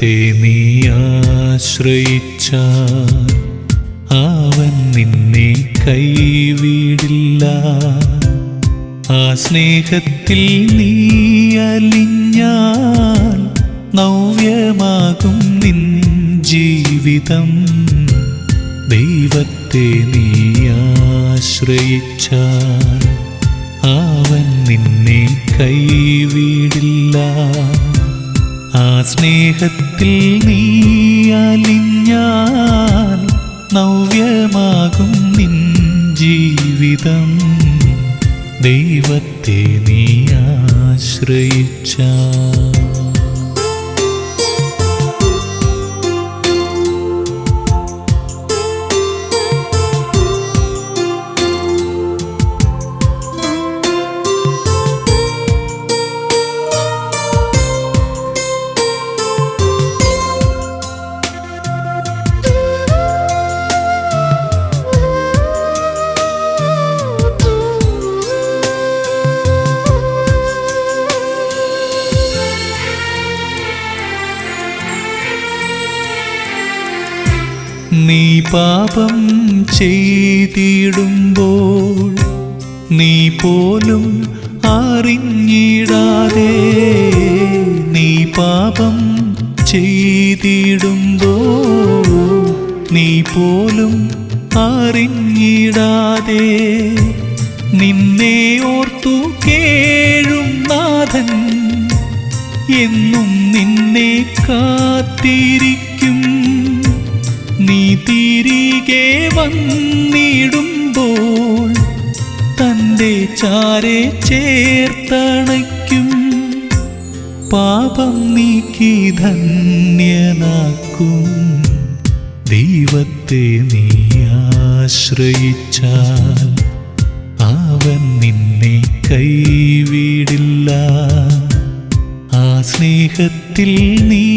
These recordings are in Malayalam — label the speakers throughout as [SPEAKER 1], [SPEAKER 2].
[SPEAKER 1] ദൈവത്തെ നീ ആശ്രയിച്ച അവൻ നിന്നെ കൈവിടില്ല. ആ സ്നേഹത്തിൽ നീ അലിഞ്ഞാൽ നവ്യമാകും നിൻ ജീവിതം. ദൈവത്തെ നീ ആശ്രയിച്ചാൽ അവൻ നിന്നെ കൈവിടില്ല. സ്നേഹത്തിൽ നീ അലിഞ്ഞാൽ നവ്യമാകും നിൻ ജീവിതം. ദൈവത്തെ നീ ആശ്രയിച്ചാൽ ചെയ്തിടുമ്പോൾ നീ പോലും അറിഞ്ഞിടാതെ നീ പാപം ചെയ്തിടുമ്പോൾ നീ പോലും അറിഞ്ഞിടാതെ നിന്നെ ഓർത്തു കേഴും നാഥൻ എന്നും നിന്നെ കാത്തിരിക്കും. നീ തിരികെ വന്നിടുമ്പോൾ ചാരെ ചേർത്തണയ്ക്കും. പാപം നീക്കി ധന്യനാക്കും. ദൈവത്തെ നീ ആശ്രയിച്ചാൽ അവൻ നിന്നെ കൈവിടില്ല. ആ സ്നേഹത്തിൽ നീ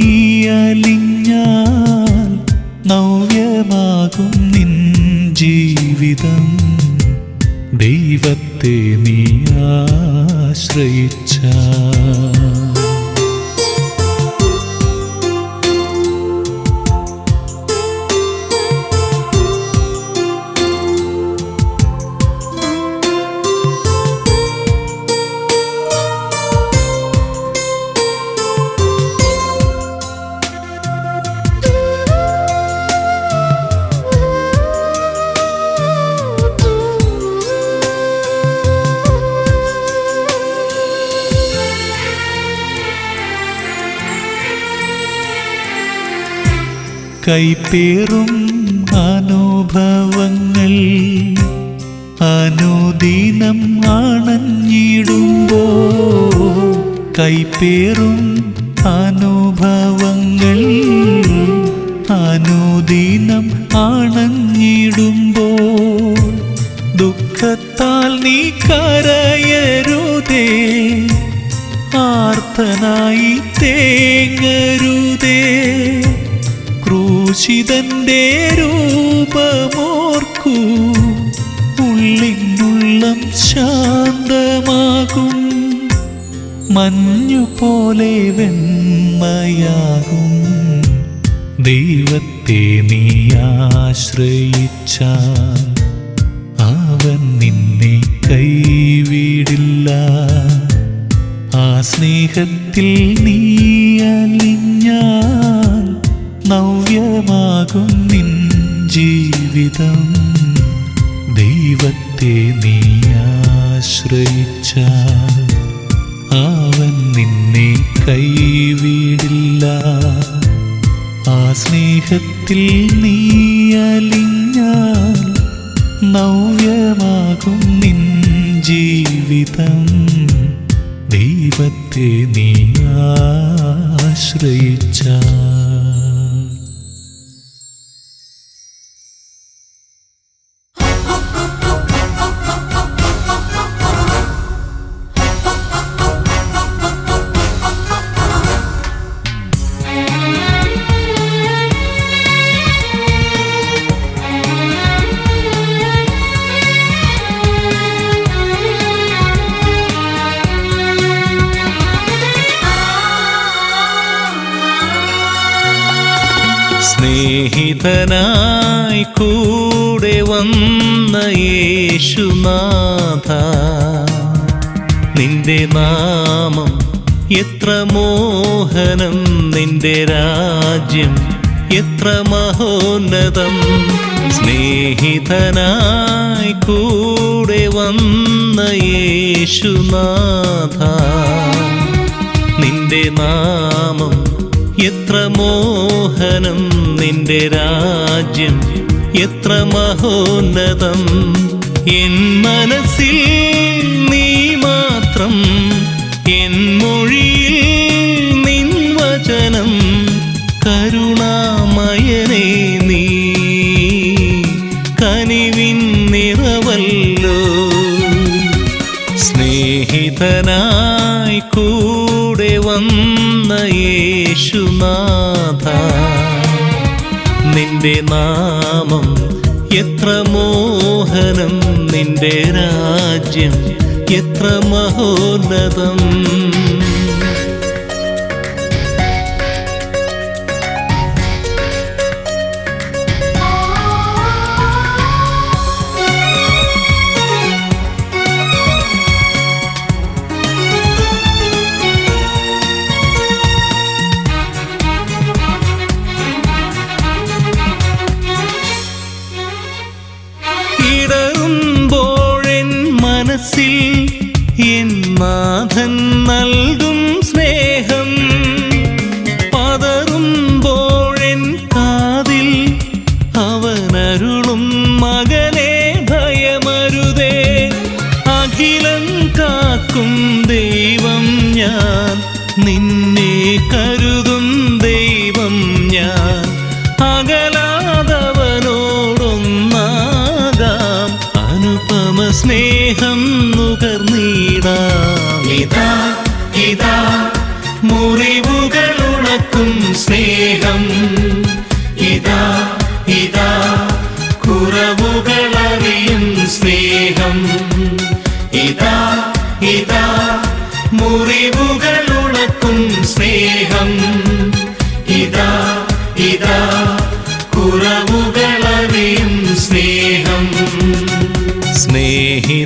[SPEAKER 1] കൈപ്പേറും അനുഭവങ്ങൾ. അനുദീനം അണഞ്ഞിടുമ്പോ കൈപ്പേറും അനുഭവങ്ങൾ. അനുദീനം അണഞ്ഞിടുമ്പോൾ ദുഃഖത്താൽ നീ കരയരുതേ. ആർത്തനായി തേങ്ങരുതേ. ക്രൂശിതന്റെ രൂപമോർക്കൂ. ഉള്ളിനുള്ളം ശാന്തമാകും. മഞ്ഞു പോലെ വെണ്മയാകും ദൈവത്തെ നീ ആശ്രയിച്ച അവൻ നിന്നെ കൈവിടില്ല. ആ സ്നേഹത്തിൽ നീ നവ്യമാകും നിൻ ജീവിതം. ദൈവത്തെ നീ ആശ്രയിച്ച അവൻ നിന്നെ കൈവിടില്ല. ആ സ്നേഹത്തിൽ നീ അലിഞ്ഞാൽ നവ്യമാകും നിൻ ജീവിതം. ദൈവത്തെ നീ ആശ്രയിച്ചാൽ
[SPEAKER 2] സ്നേഹിതനായി കൂടെ വന്ന യേശുനാഥ നിന്റെ നാമം എത്ര മോഹനം നിന്റെ രാജ്യം എത്ര മഹോന്നതം. സ്നേഹിതനായി കൂടെ വന്ന യേശുനാഥ നിന്റെ നാമം എത്ര മോഹനം നിന്റെ രാജ്യം എത്ര മഹോന്നതം. എൻ മനസ്സിൽ നീ മാത്രം എൻ മൊഴിയിൽ നിൻ വചനം. കരുണാമയനേ നീ കനിവിൻ നിറവല്ലോ. സ്നേഹിതനായി കൂടെ വന്ന യേശുനാഥ നിന്റെ നാമം എത്ര മോഹനം നിന്റെ രാജ്യം എത്ര മഹോന്നതം. അവനരുളും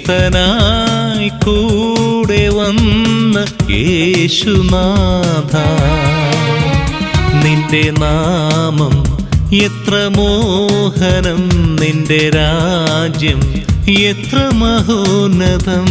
[SPEAKER 2] സ്നേഹിതനായി കൂടെ വന്ന യേശുനാഥ. നിന്റെ നാമം എത്ര മോഹനം നിന്റെ രാജ്യം എത്ര മഹോന്നതം.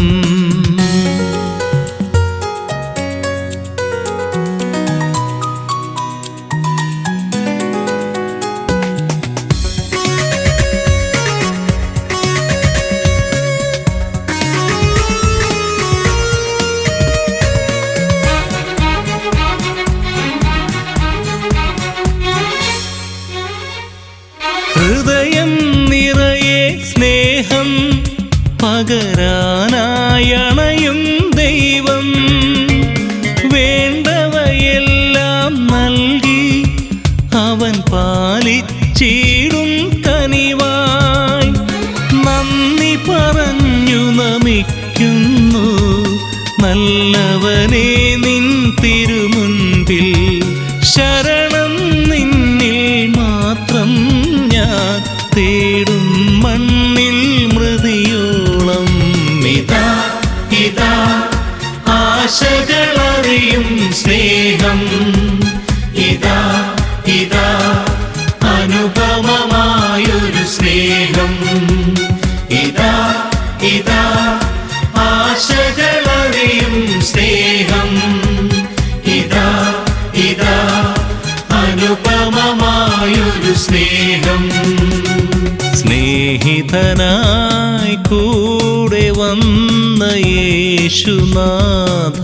[SPEAKER 2] സ്നേഹിതനായി കൂടെ വന്ന യേശുനാഥ.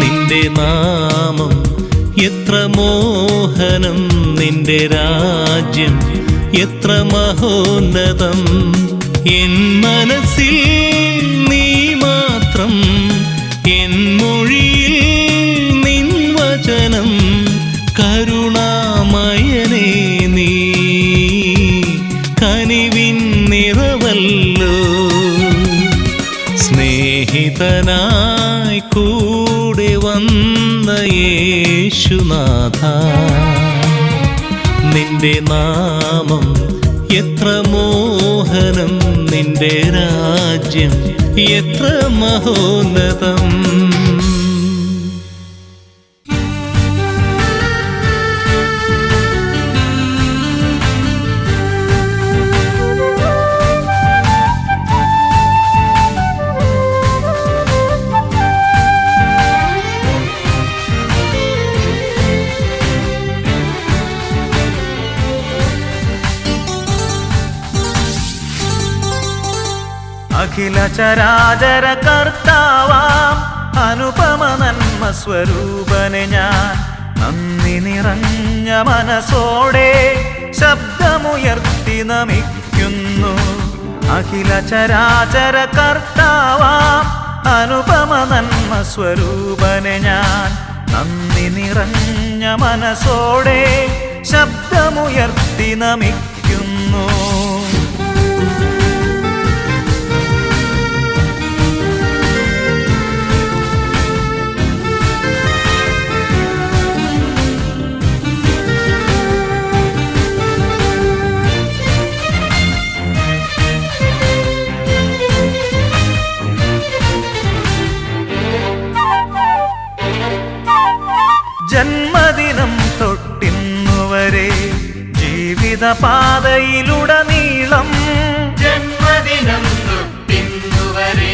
[SPEAKER 2] നിന്റെ നാമം എത്ര മോഹനം നിന്റെ രാജ്യം എത്ര മഹോന്നതം. എൻ മനസ്സിൽ നീ സ്നേഹിതനായി കൂടെ വന്ന യേശുനാഥ നിന്റെ നാമം എത്ര മോഹനം നിന്റെ രാജ്യം എത്ര മഹോന്നതം.
[SPEAKER 3] അഖില ചരാചര കർത്താവാം അനുപമ നന്മ സ്വരൂപനെ ഞാൻ നന്ദി നിറഞ്ഞ മനസ്സോടെ ശബ്ദമുയർത്തി നമിക്കുന്നു. അഖില ചരാചര കർത്താവാം അനുപമ നന്മ സ്വരൂപനെ ഞാൻ നന്ദി നിറഞ്ഞ മനസ്സോടെ ശബ്ദമുയർത്തി നമിക്കുന്നു. ജീവിത പാതയിലുടനീളം
[SPEAKER 4] ജന്മദിനം തൊട്ടിന്നുവരെ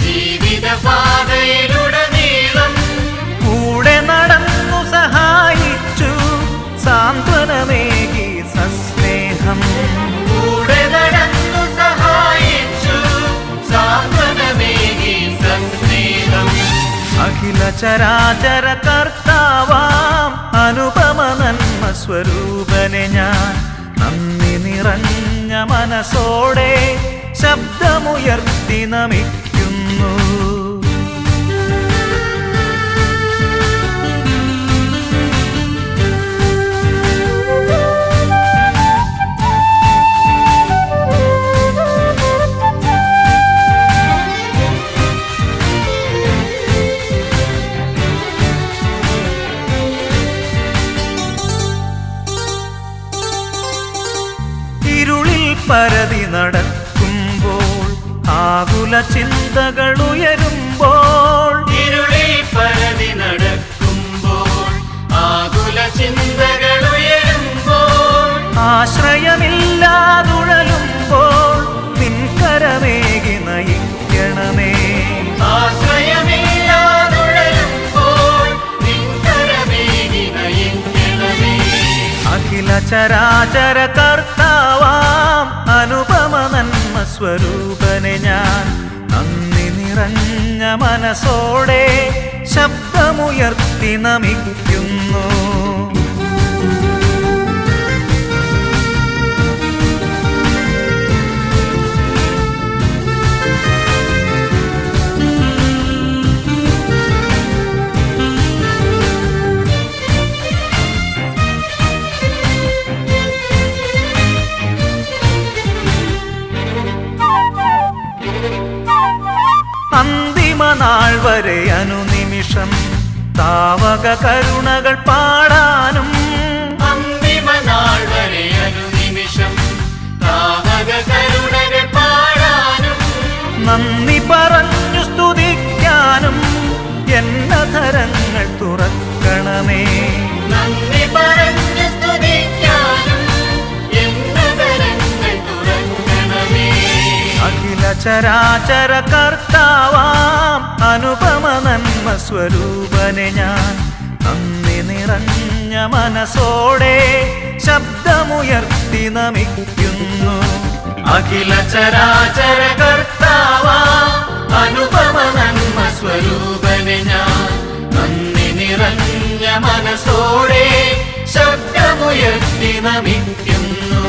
[SPEAKER 4] ജീവിതപാതയിലുടനീളം
[SPEAKER 3] കൂടെ നടന്നു സഹായിച്ചു സാന്ത്വനമേകി സസ്നേഹം.
[SPEAKER 4] കൂടെ നടന്നു സഹായിച്ചു സാന്ത്വനമേകി സസ്നേഹം.
[SPEAKER 3] അഖില ചരാചര കർത്താവാം അനുപമ നന്മ സ്വരൂപനെ ഞാൻ നന്ദി നിറഞ്ഞ മനസ്സോടെ ശബ്ദമുയർത്തി നമിക്കുന്നു മനസ്സോടെ ശബ്ദമുയർത്തി നമിക്കുന്നു. നാൾ വരെ അനുനിമിഷം താവക കരുണകൾ പാടാനും
[SPEAKER 4] അന്തിമ നാൾ വരെ അനുനിമിഷം താവക കരുണകൾ പാടാനും
[SPEAKER 3] നന്ദി പറഞ്ഞു സ്തുതിക്കാനും എന്നധരങ്ങൾ തുറക്കണമേ.
[SPEAKER 4] നന്ദി പറഞ്ഞു
[SPEAKER 3] ചരാചര കർത്താവാം അനുപമ നന്മ സ്വരൂപനെ ഞാൻ നന്ദി നിറഞ്ഞ മനസ്സോടെ ശബ്ദമുയർത്തി നമിക്കുന്നു.
[SPEAKER 4] അഖില ചരാചര കർത്താവാം അനുപമ നന്മ സ്വരൂപനെ ഞാൻ നന്ദി നിറഞ്ഞ മനസ്സോടെ ശബ്ദമുയർത്തി നമിക്കുന്നു.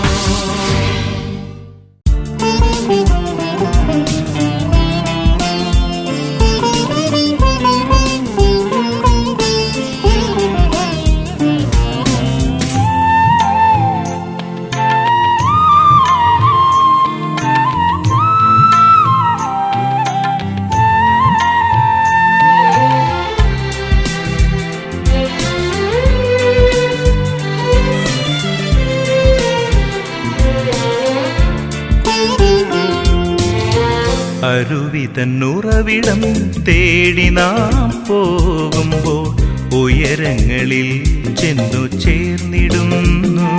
[SPEAKER 3] അരുവി തന്നുറവിടം തേടി നാം പോകുമ്പോൾ ഉയരങ്ങളിൽ ചെന്നു ചേർന്നിടുന്നു.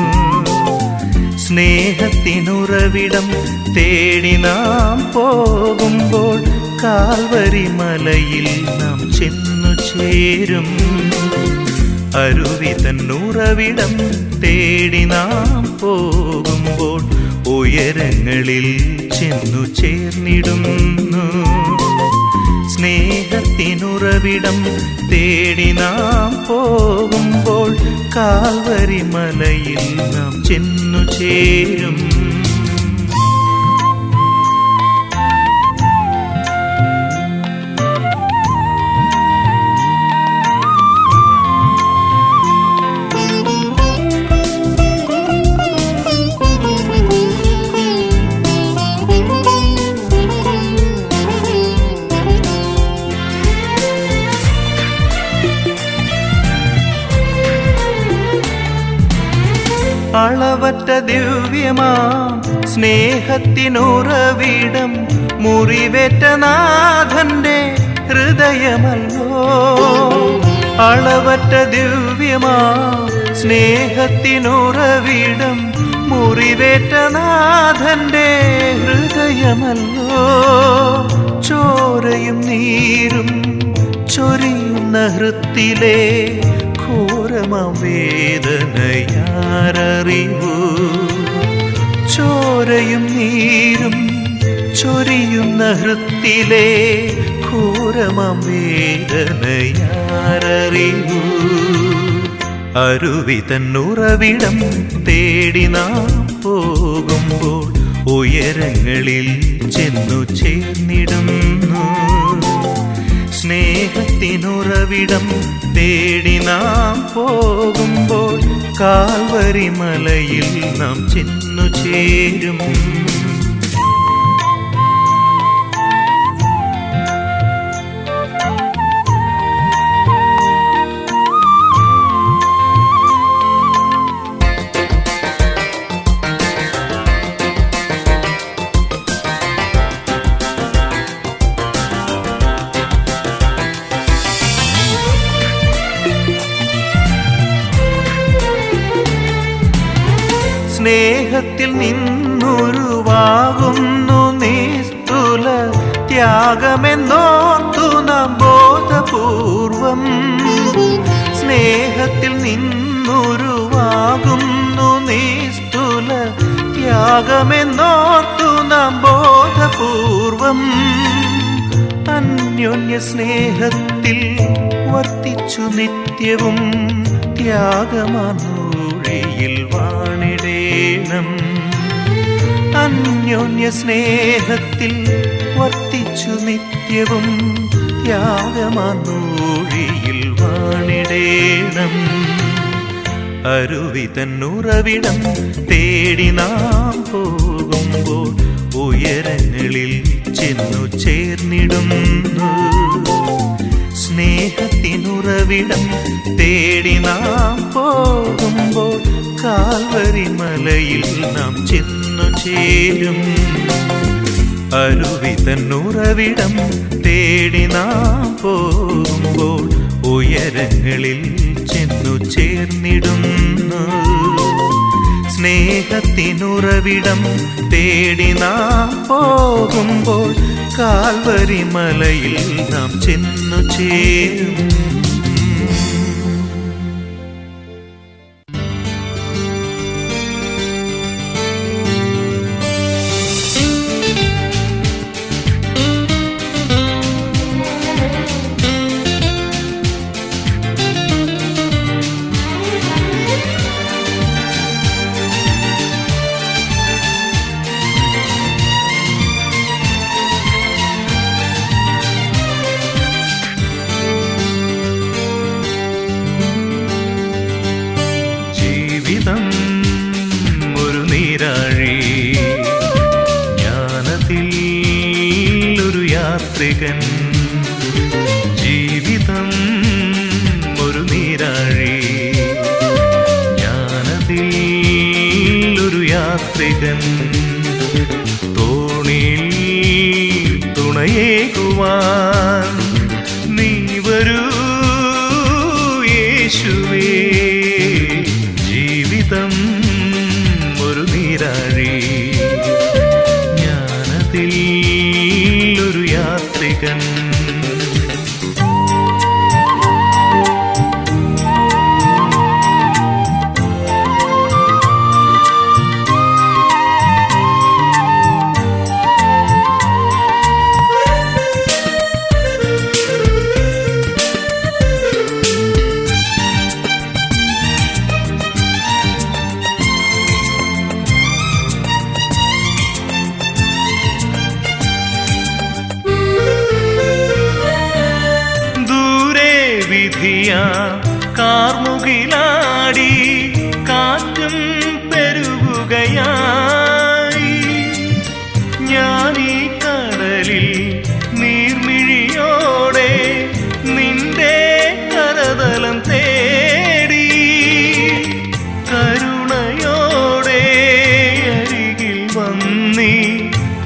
[SPEAKER 3] സ്നേഹത്തിനുറവിടം തേടി നാം പോകുമ്പോൾ കാൽവരി മലയിൽ നാം ചെന്നു ചേരും. അരുവിതന്നുറവിടം തേടി നാം പോകുമ്പോൾ ഉയരങ്ങളിൽ ചെന്നു ചേർന്നിടുന്നു. സ്നേഹത്തിനുറവിടം തേടി നാം പോകുമ്പോൾ കാൽവരി മലയിൽ നാം ചെന്നു ചേരും. ദിവ്യമാം സ്നേഹത്തിനുറവിടം മുറിവേറ്റ നാഥന്റെ ഹൃദയമല്ലോ. അളവറ്റ ദിവ്യമാം. സ്നേഹത്തിനുറവിടം മുറിവേറ്റ നാഥന്റെ ഹൃദയമല്ലോ. ചോരയും നീരും ചൊരിയുന്ന ഹൃത്തിലെ ഘോരമാം വേദനയാരറിവൂ ചോരയും നീരും ചൊരിയുന്ന ഹൃത്തിലെ ഘോരമം വേദനയാരറിവൂ അരുവി തന്നുറവിടം തേടി നാം പോകുമ്പോൾ ഉയരങ്ങളിൽ ചെന്നു ചേർന്നിടുന്നു സ്നേഹത്തിനുറവിടം തേടി നാം പോകുമ്പോൾ കാൽവരി മലയിൽ നാം ചെന്നു ചേരും. സ്നേഹത്തിൽ നിന്നുരുവാകുന്നു നിസ്തുല ത്യാഗമെന്നോർത്തു നാം ബോധപൂർവം. സ്നേഹത്തിൽ നിന്നുരുവാകുന്നു നിസ്തുല ത്യാഗമെന്നോർത്തു നാം ബോധപൂർവം. അന്യോന്യ സ്നേഹത്തിൽ വർത്തിച്ചു നിത്യവും ത്യാഗമാനൂഴിയിൽ വാണിടേണം അന്യോന്യ സ്നേഹത്തിൽ വർത്തിച്ചു നിത്യവും ത്യാഗമാനൂഴിയിൽ വാണിടേണം. അരുവി തന്നുറവിടം തേടി നാം പോകുമ്പോൾ ഉയരങ്ങളിൽ ചെന്നു ചേർന്നിടുന്നു. സ്നേഹത്തിനുറവിടം തേടി നാം പോകുമ്പോൾ കാൽവരി മലയിൽ നാം ചെന്നു ചേരും. അരുവിതന്നുറവിടം തേടി നാം പോകുമ്പോൾ ഉയരങ്ങളിൽ ചെന്നു ചേർന്നിടുന്നു. സ്നേഹത്തിനുറവിടം തേടി നാം പോകുമ്പോൾ കാൽവരി മലയിൽ നാം ചെന്നു ചേരും.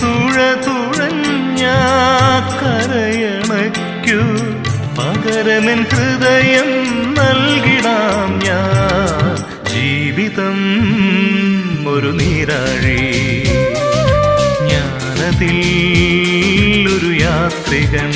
[SPEAKER 2] തുഴതുഴഞ്ഞ കരയണയ്ക്കു പകരമൻ ഹൃദയം നൽകിടാം ഞാൻ. ജീവിതം ഒരു നീരാഴി. ഞാനതിൽ ഒരു യാത്രികൻ.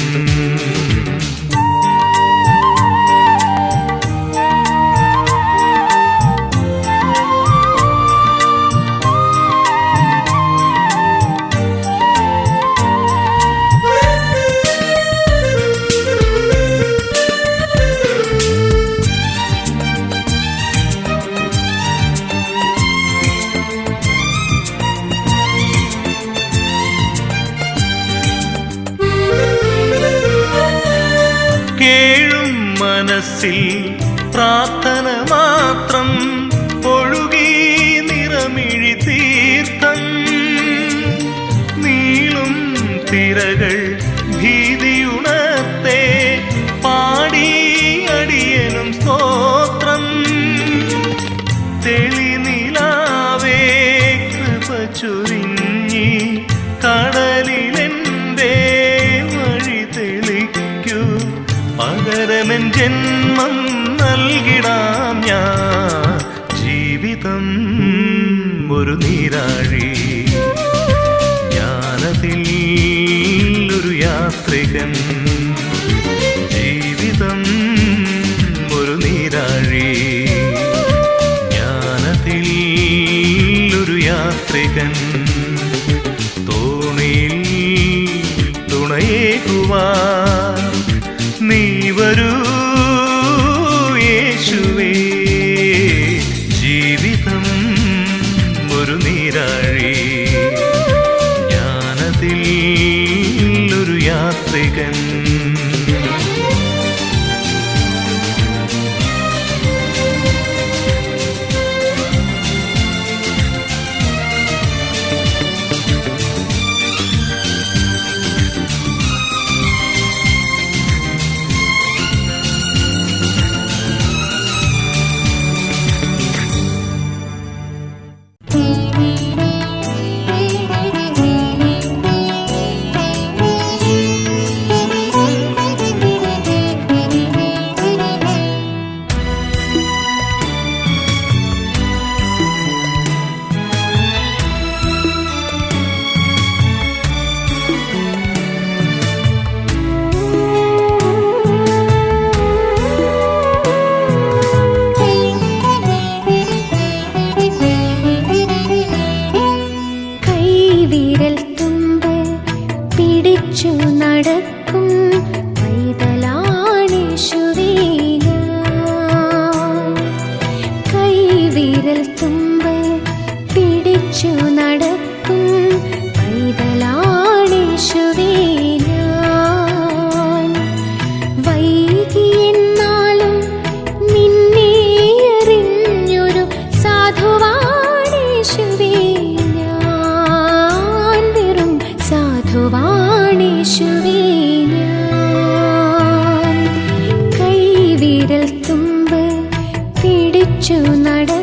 [SPEAKER 2] മനസ്സിൽ പ്രാർത്ഥന മാത്രം ഒഴുകി നിറമിഴി തീർത്ഥം നീളും തിരകൾ നീ വരൂ. నడు